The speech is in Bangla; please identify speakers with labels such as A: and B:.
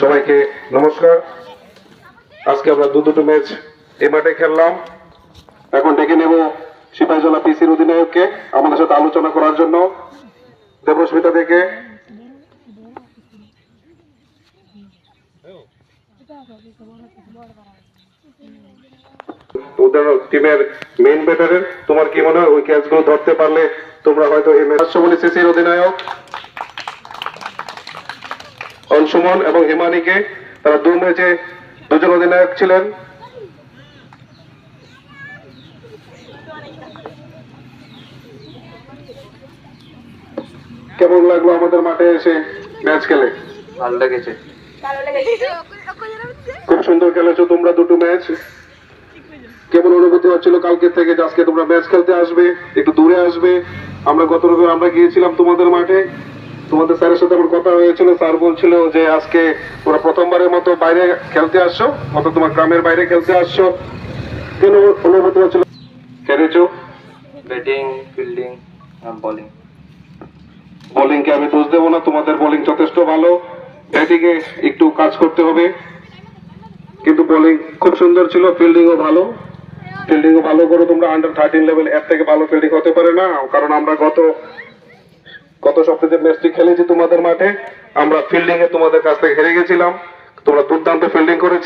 A: সবাইকে নমস্কার। আজকে আমরা দু দুটো ম্যাচ এ মাঠে খেললাম। এখন ডেকে নেব সিপাহীজলা পিসির অধিনায়ককে আমাদের সাথে আলোচনা করার জন্য। দেবস্মিতা থেকে ওদের টিমের মেইন ব্যাটারের তোমার কি মনে হয় ওই ক্যাচগুলো ধরতে পারলে তোমরা হয়তো এই ম্যাচ রাষ্ট্রমণি সিসির অধিনায়ক অংশুমন এবং হিমানিকে তারা দু ম্যাচে দুজন অধিনায়ক ছিলেন। কেমন লাগল আমাদের মাঠে এসে ম্যাচ খেলে?
B: ভালো লেগেছে।
A: খুব সুন্দর খেলেছো তোমরা দুটো ম্যাচ কেমন অনুভূতি হচ্ছিল কালকে থেকে যে আজকে তোমরা ম্যাচ খেলতে আসবে একটু দূরে আসবে। আমরা গত রবিবার আমরা গিয়েছিলাম তোমাদের মাঠে। তোমাদের স্যারের সাথে আমার কথা হয়েছিল স্যার বলছিল যে আজকে তোমরা প্রথমবারের মতো বাইরে খেলতে আসছো অত তোমার গ্রামের বাইরে খেলতে আসছো। কেন অনুভূতি হচ্ছিল? খেলেছো?
B: ব্যাটিং ফিল্ডিং বোলিং
A: বোলিং কে আমি দোষ দেবো না তোমাদের বোলিং যথেষ্ট ভালো। ব্যাটিং এ একটু কাজ করতে হবে। কিন্তু বোলিং খুব সুন্দর ছিল ফিল্ডিংও ভালো। ফিল্ডিংও ভালো করো, তোমরা আন্ডার থার্টিন লেভেল এর থেকে ভালো ফিল্ডিং হতে পারে না। কারণ আমরা গত গত সপ্তাহে যে ম্যাচটি খেলেছি তোমাদের মাঠে, আমরা ফিল্ডিং এ তোমাদের কাছ থেকে হেরে গেছিলাম। তোমরা দুর্দান্ত ফিল্ডিং করেছি।